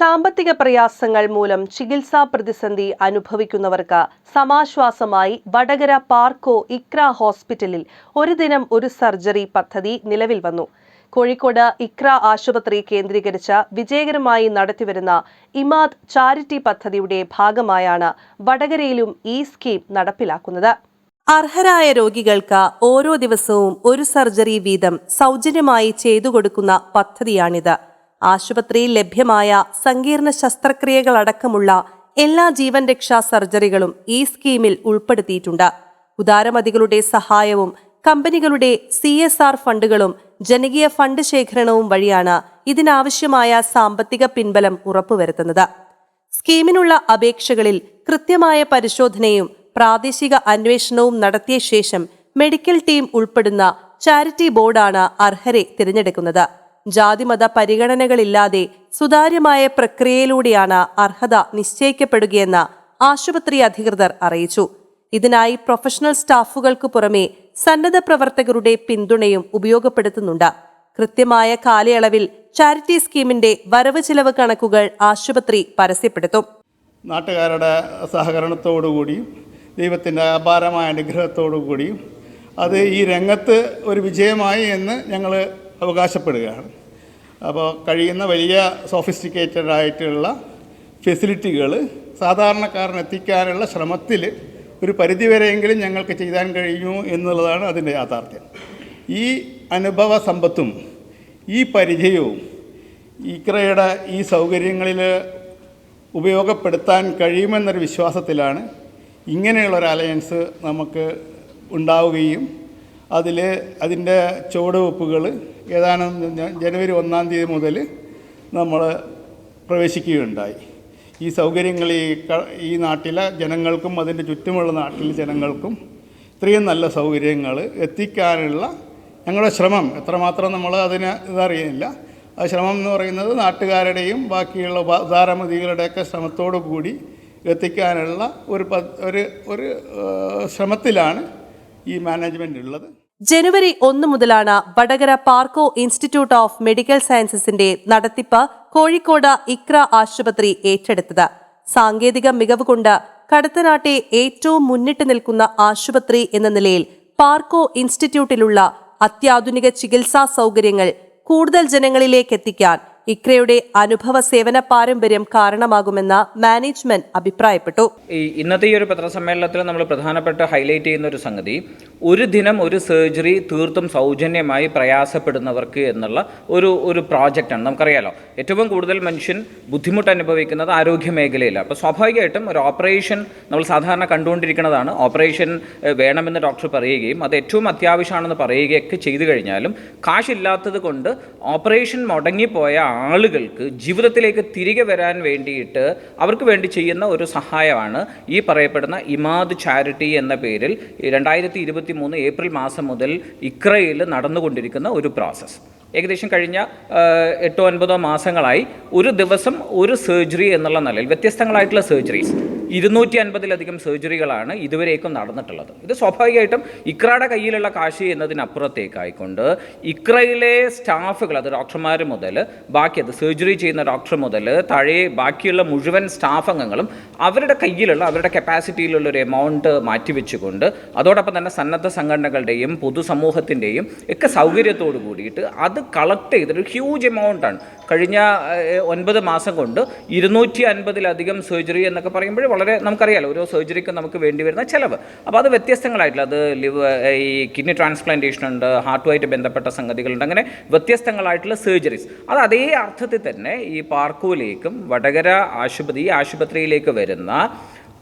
സാമ്പത്തിക പ്രയാസങ്ങൾ മൂലം ചികിത്സാ പ്രതിസന്ധി അനുഭവിക്കുന്നവർക്ക് സമാശ്വാസമായി വടകര പാർക്കോ ഇക്ര ഹോസ്പിറ്റലിൽ ഒരു ദിനം ഒരു സർജറി പദ്ധതി നിലവിൽ വന്നു. കോഴിക്കോട് ഇക്ര ആശുപത്രി കേന്ദ്രീകരിച്ച് വിജയകരമായി നടത്തിവരുന്ന ഇമാദ് ചാരിറ്റി പദ്ധതിയുടെ ഭാഗമായാണ് വടകരയിലും ഈ സ്കീം നടപ്പിലാക്കുന്നത്. അർഹരായ രോഗികൾക്ക് ഓരോ ദിവസവും ഒരു സർജറി വീതം സൗജന്യമായി ചെയ്തു കൊടുക്കുന്ന പദ്ധതിയാണിത്. ആശുപത്രിയിൽ ലഭ്യമായ സങ്കീർണ ശസ്ത്രക്രിയകളടക്കമുള്ള എല്ലാ ജീവൻ രക്ഷാ സർജറികളും ഈ സ്കീമിൽ ഉൾപ്പെടുത്തിയിട്ടുണ്ട്. ഉദാരമതികളുടെ സഹായവും കമ്പനികളുടെ സി എസ് ആർ ഫണ്ടുകളും ജനകീയ ഫണ്ട് ശേഖരണവും വഴിയാണ് ഇതിനാവശ്യമായ സാമ്പത്തിക പിൻബലം ഉറപ്പുവരുത്തുന്നത്. സ്കീമിനുള്ള അപേക്ഷകളിൽ കൃത്യമായ പരിശോധനയും പ്രാദേശിക അന്വേഷണവും നടത്തിയ ശേഷം മെഡിക്കൽ ടീം ഉൾപ്പെടുന്ന ചാരിറ്റി ബോർഡാണ് അർഹരെ തിരഞ്ഞെടുക്കുന്നത്. ജാതിമത പരിഗണനകളില്ലാതെ സുതാര്യമായ പ്രക്രിയയിലൂടെയാണ് അർഹത നിശ്ചയിക്കപ്പെടുകയെന്ന് ആശുപത്രി അധികൃതർ അറിയിച്ചു. ഇതിനായി പ്രൊഫഷണൽ സ്റ്റാഫുകൾക്ക് പുറമെ സന്നദ്ധ പ്രവർത്തകരുടെ പിന്തുണയും ഉപയോഗപ്പെടുത്തുന്നുണ്ട്. കൃത്യമായ കാലയളവിൽ ചാരിറ്റി സ്കീമിന്റെ വരവ് ചിലവ് കണക്കുകൾ ആശുപത്രി പരസ്യപ്പെടുത്തും. നാട്ടുകാരുടെ സഹകരണത്തോടുകൂടി ദൈവത്തിന്റെ അപാരമായ അനുഗ്രഹത്തോടുകൂടി അത് ഈ രംഗത്ത് ഒരു വിജയമായി എന്ന് ഞങ്ങൾ അവകാശപ്പെടുകയാണ്. അപ്പോൾ കഴിയുന്ന വലിയ സോഫിസ്റ്റിക്കേറ്റഡ് ആയിട്ടുള്ള ഫെസിലിറ്റികൾ സാധാരണക്കാരനെത്തിക്കാനുള്ള ശ്രമത്തിൽ ഒരു പരിധിവരെയെങ്കിലും ഞങ്ങൾക്ക് ചെയ്യാൻ കഴിഞ്ഞു എന്നുള്ളതാണ് അതിന്റെ യാഥാർത്ഥ്യം. ഈ അനുഭവ സമ്പത്തും ഈ പരിചയവും ഇക്രയുടെ ഈ സൗകര്യങ്ങളിൽ ഉപയോഗപ്പെടുത്താൻ കഴിയുമെന്നൊരു വിശ്വാസത്തിലാണ് ഇങ്ങനെയുള്ളൊരു അലയൻസ് നമുക്ക് ഉണ്ടാവുകയും അതിൽ അതിന്റെ ചുവടുവെപ്പുകൾ ഏതാനും ജനുവരി ഒന്നാം തീയതി മുതൽ നമ്മൾ പ്രവേശിക്കുകയുണ്ടായി. ഈ സൗകര്യങ്ങൾ ഈ ഈ നാട്ടിലെ ജനങ്ങൾക്കും അതിന്റെ ചുറ്റുമുള്ള നാട്ടിലെ ജനങ്ങൾക്കും ഇത്രയും നല്ല സൗകര്യങ്ങൾ എത്തിക്കാനുള്ള ഞങ്ങളുടെ ശ്രമം. എത്രമാത്രം നമ്മൾ അതിന് ഇതറിയുന്നില്ല. ആ ശ്രമം എന്ന് പറയുന്നത് നാട്ടുകാരുടെയും ബാക്കിയുള്ള ഉദാരമതികളുടെയൊക്കെ ശ്രമത്തോടു കൂടി എത്തിക്കാനുള്ള ഒരു ഒരു ഒരു ശ്രമത്തിലാണ് ഈ മാനേജ്മെന്റ് ഉള്ളത്. ജനുവരി ഒന്ന് മുതലാണ് Vadakara Parco institute of medical സയൻസസിന്റെ നടത്തിപ്പ് കോഴിക്കോട് ഇക്ര ആശുപത്രി ഏറ്റെടുത്തത്. സാങ്കേതിക മികവ് കൊണ്ട് കടത്തനാട്ടെ ഏറ്റവും മുന്നിട്ട് നിൽക്കുന്ന ആശുപത്രി എന്ന നിലയിൽ പാർക്കോ ഇൻസ്റ്റിറ്റ്യൂട്ടിലുള്ള അത്യാധുനിക ചികിത്സാ സൗകര്യങ്ങൾ കൂടുതൽ ജനങ്ങളിലേക്ക് എത്തിക്കാൻ ഇക്രയുടെ അനുഭവ സേവന പാരമ്പര്യം കാരണമാകുമെന്ന് മാനേജ്മെന്റ് അഭിപ്രായപ്പെട്ടു. ഇന്നത്തെ ഈ ഒരു പത്രസമ്മേളനത്തിൽ നമ്മൾ പ്രധാനപ്പെട്ട ഹൈലൈറ്റ് ചെയ്യുന്ന ഒരു സംഗതി ഒരു ദിനം ഒരു സർജറി തീർത്തും സൗജന്യമായി പ്രയാസപ്പെടുന്നവർക്ക് എന്നുള്ള ഒരു ഒരു പ്രോജക്റ്റാണ് നമുക്കറിയാലോ ഏറ്റവും കൂടുതൽ മനുഷ്യൻ ബുദ്ധിമുട്ട് അനുഭവിക്കുന്നത് ആരോഗ്യ മേഖലയിലാണ് അപ്പോൾ സ്വാഭാവികമായിട്ടും ഒരു ഓപ്പറേഷൻ നമ്മൾ സാധാരണ കണ്ടുകൊണ്ടിരിക്കുന്നതാണ്. ഓപ്പറേഷൻ വേണമെന്ന് ഡോക്ടർ പറയുകയും അത് ഏറ്റവും അത്യാവശ്യമാണെന്ന് പറയുകയൊക്കെ ചെയ്തു കഴിഞ്ഞാലും കാശില്ലാത്തത് കൊണ്ട് ഓപ്പറേഷൻ മുടങ്ങിപ്പോയ ആളുകൾക്ക് ജീവിതത്തിലേക്ക് തിരികെ വരാൻ വേണ്ടിയിട്ട് അവർക്ക് വേണ്ടി ചെയ്യുന്ന ഒരു സഹായമാണ് ഈ പറയപ്പെടുന്ന ഇമാദ് ചാരിറ്റി എന്ന പേരിൽ രണ്ടായിരത്തി ഇരുപത്തി മൂന്ന് ഏപ്രിൽ മാസം മുതൽ ഇക്രയിൽ നടന്നുകൊണ്ടിരിക്കുന്ന ഒരു പ്രോസസ്സ് ഏകദേശം കഴിഞ്ഞ എട്ടോ ഒൻപതോ മാസങ്ങളായി ഒരു ദിവസം ഒരു സർജറി എന്നുള്ള നിലയിൽ വ്യത്യസ്തങ്ങളായിട്ടുള്ള സർജറീസ് ഇരുന്നൂറ്റി അൻപതിലധികം സർജറികളാണ് ഇതുവരേക്കും നടന്നിട്ടുള്ളത്. ഇത് സ്വാഭാവികമായിട്ടും ഇക്രയുടെ കയ്യിലുള്ള കാശ് എന്നതിനപ്പുറത്തേക്കായിക്കൊണ്ട് ഇക്രയിലെ സ്റ്റാഫുകൾ അത് ഡോക്ടർമാർ മുതൽ ബാക്കി അത് സർജറി ചെയ്യുന്ന ഡോക്ടർ മുതൽ താഴെ ബാക്കിയുള്ള മുഴുവൻ സ്റ്റാഫ് അംഗങ്ങളും അവരുടെ കയ്യിലുള്ള അവരുടെ കപ്പാസിറ്റിയിലുള്ള ഒരു എമൗണ്ട് മാറ്റിവെച്ചുകൊണ്ട് അതോടൊപ്പം തന്നെ സന്നദ്ധ സംഘടനകളുടെയും പൊതുസമൂഹത്തിന്റെയും ഒക്കെ സൗകര്യത്തോട് കൂടിയിട്ട് അത് കളക്ട് ചെയ്തൊരു ഹ്യൂജ് എമൗണ്ടാണ് കഴിഞ്ഞ ഒൻപത് മാസം കൊണ്ട് ഇരുന്നൂറ്റി അൻപതിലധികം സർജറി എന്നൊക്കെ പറയുമ്പോൾ വളരെ നമുക്കറിയാലോ ഓരോ സർജറിക്കും നമുക്ക് വേണ്ടി വരുന്ന ചിലവ്. അപ്പോൾ അത് വ്യത്യസ്തങ്ങളായിട്ടുള്ള അത് ലിവ് ഈ കിഡ്നി ട്രാൻസ്പ്ലാന്റേഷൻ ഉണ്ട് ഹാർട്ടുമായിട്ട് ബന്ധപ്പെട്ട സംഗതികളുണ്ട് അങ്ങനെ വ്യത്യസ്തങ്ങളായിട്ടുള്ള സർജറീസ് അത് അതേ അർത്ഥത്തിൽ തന്നെ ഈ പാർക്കൂലേക്കും വടകര ആശുപത്രി ആശുപത്രിയിലേക്ക് വരുന്ന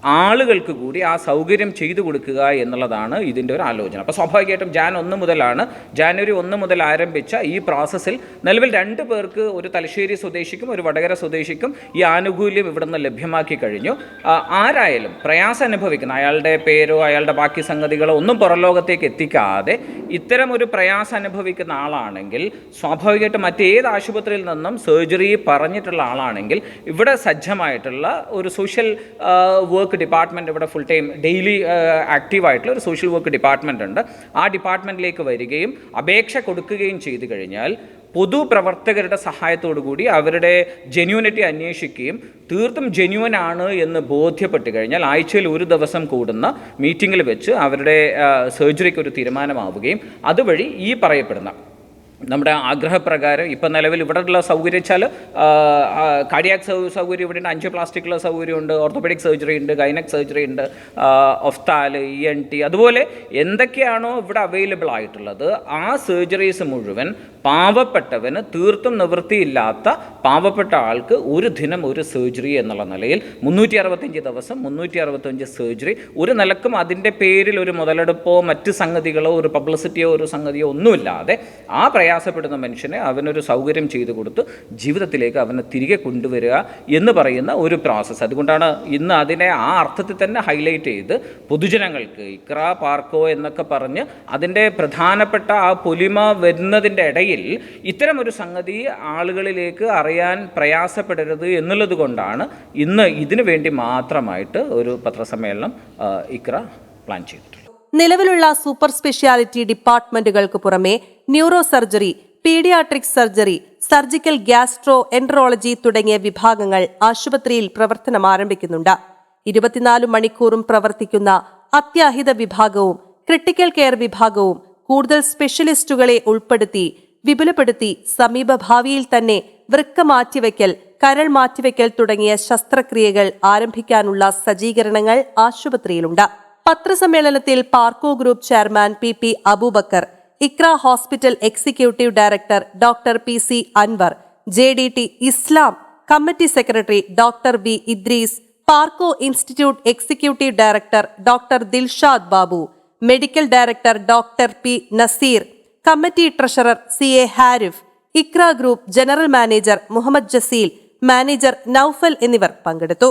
ആളുകൾക്ക് കൂടി ആ സൗകര്യം ചെയ്തു കൊടുക്കുക എന്നുള്ളതാണ് ഇതിന്റെ ഒരു ആലോചന. അപ്പോൾ സ്വാഭാവികമായിട്ടും ജാൻ ഒന്ന് മുതലാണ്. ജാനുവരി ഒന്ന് മുതൽ ആരംഭിച്ച ഈ പ്രോസസ്സിൽ നിലവിൽ രണ്ട് പേർക്ക് ഒരു തലശ്ശേരി സ്വദേശിക്കും ഒരു വടകര സ്വദേശിക്കും ഈ ആനുകൂല്യം ഇവിടുന്ന് ലഭ്യമാക്കി കഴിഞ്ഞു. ആരായാലും പ്രയാസം അനുഭവിക്കുന്ന അയാളുടെ പേരോ അയാളുടെ ബാക്കി സംഗതികളോ ഒന്നും പുറലോകത്തേക്ക് എത്തിക്കാതെ ഇത്തരം ഒരു പ്രയാസം അനുഭവിക്കുന്ന ആളാണെങ്കിൽ സ്വാഭാവികമായിട്ടും മറ്റേത് ആശുപത്രിയിൽ നിന്നും സർജറി പറഞ്ഞിട്ടുള്ള ആളാണെങ്കിൽ ഇവിടെ സജ്ജമായിട്ടുള്ള ഒരു സോഷ്യൽ വർക്ക് ഡിപ്പാർട്ട്മെന്റ് ഇവിടെ ഫുൾ ടൈം ഡെയിലി ആക്റ്റീവായിട്ടുള്ള ഒരു സോഷ്യൽ വർക്ക് ഡിപ്പാർട്ട്മെന്റ് ഉണ്ട്. ആ ഡിപ്പാർട്ട്മെന്റിലേക്ക് വരികയും അപേക്ഷ കൊടുക്കുകയും ചെയ്തു കഴിഞ്ഞാൽ പൊതുപ്രവർത്തകരുടെ കൂടി അവരുടെ ജെന്യൂനിറ്റി അന്വേഷിക്കുകയും തീർത്തും ജെന്യൂൻ ആണ് എന്ന് ബോധ്യപ്പെട്ട് കഴിഞ്ഞാൽ ആഴ്ചയിൽ ഒരു ദിവസം കൂടുന്ന മീറ്റിങ്ങിൽ വെച്ച് അവരുടെ സർജറിക്ക് ഒരു തീരുമാനമാവുകയും അതുവഴി ഈ പറയപ്പെടുന്ന നമ്മുടെ ആഗ്രഹപ്രകാരം ഇപ്പം നിലവിൽ ഇവിടെ ഉള്ള സൗകര്യം വെച്ചാൽ കാർഡിയാക് സൗകര്യം ഇവിടെ ഉണ്ട് അഞ്ച് പ്ലാസ്റ്റിക്കുള്ള സൗകര്യമുണ്ട് ഓർത്തോപെഡിക് സർജറി ഉണ്ട് ഗൈനക് സർജറി ഉണ്ട് ഒഫ്താൽ ഇ എൻ ടി അതുപോലെ എന്തൊക്കെയാണോ ഇവിടെ അവൈലബിൾ ആയിട്ടുള്ളത് ആ സർജറീസ് മുഴുവൻ പാവപ്പെട്ടവന് തീർത്തും നിവൃത്തിയില്ലാത്ത പാവപ്പെട്ട ആൾക്ക് ഒരു ദിനം ഒരു സർജറി എന്നുള്ള നിലയിൽ മുന്നൂറ്റി അറുപത്തഞ്ച് ദിവസം മുന്നൂറ്റി അറുപത്തഞ്ച് സർജറി ഒരു നിലക്കും അതിന്റെ പേരിൽ ഒരു മുതലെടുപ്പോ മറ്റ് സംഗതികളോ ഒരു പബ്ലിസിറ്റിയോ ഒരു സംഗതിയോ ഒന്നുമില്ലാതെ ആ പ്രയാസപ്പെടുന്ന മനുഷ്യനെ അവനൊരു സൗകര്യം ചെയ്തു കൊടുത്ത് ജീവിതത്തിലേക്ക് അവനെ തിരികെ കൊണ്ടുവരിക എന്ന് പറയുന്ന ഒരു പ്രോസസ്സ് അതുകൊണ്ടാണ് ഇന്ന് അതിനെ ആ അർത്ഥത്തിൽ തന്നെ ഹൈലൈറ്റ് ചെയ്ത് പൊതുജനങ്ങൾക്ക് ഇക്ര പാർക്കോ എന്നൊക്കെ പറഞ്ഞ് അതിന്റെ പ്രധാനപ്പെട്ട ആ പൊലിമ വരുന്നതിന്റെ ഇടയിൽ ഇത്തരം ഒരു സംഗതി ആളുകളിലേക്ക് അറിയാൻ പ്രയാസപ്പെടരുത് എന്നുള്ളത് കൊണ്ടാണ് ഇന്ന് ഇതിനു വേണ്ടി മാത്രമായിട്ട് ഒരു പത്രസമ്മേളനം ഇക്ര പ്ലാൻ ചെയ്തിട്ടുള്ളത്. നിലവിലുള്ള സൂപ്പർ സ്പെഷ്യാലിറ്റി ഡിപ്പാർട്ട്മെന്റുകൾക്ക് പുറമെ neuro surgery paediatric surgery surgical gastroenterology തുടങ്ങിയ വിഭാഗങ്ങൾ ആശുപത്രിയിൽ പ്രവർത്തനം ആരംഭിക്കുന്നുണ്ട്. ഇരുപത്തിനാല് മണിക്കൂറും പ്രവർത്തിക്കുന്ന അത്യാഹിത വിഭാഗവും ക്രിട്ടിക്കൽ കെയർ വിഭാഗവും കൂടുതൽ സ്പെഷ്യലിസ്റ്റുകളെ ഉൾപ്പെടുത്തി വിപുലപ്പെടുത്തി സമീപഭാവിയിൽ തന്നെ വൃക്ക മാറ്റിവെക്കൽ കരൾ മാറ്റിവെക്കൽ തുടങ്ങിയ ശസ്ത്രക്രിയകൾ ആരംഭിക്കാനുള്ള സജ്ജീകരണങ്ങൾ ആശുപത്രിയിലുണ്ട്. പത്രസമ്മേളനത്തിൽ Parco group chairman P P Abubakar Iqra hospital executive director doctor P C Anwar J D T Islam committee secretary doctor V Idris Parco institute executive director doctor Dilshad Babu medical director doctor P Naseer committee treasurer C A Harif Iqra group general manager Muhammad Jaseel manager Naufal എന്നിവർ പങ്കെടുത്തു.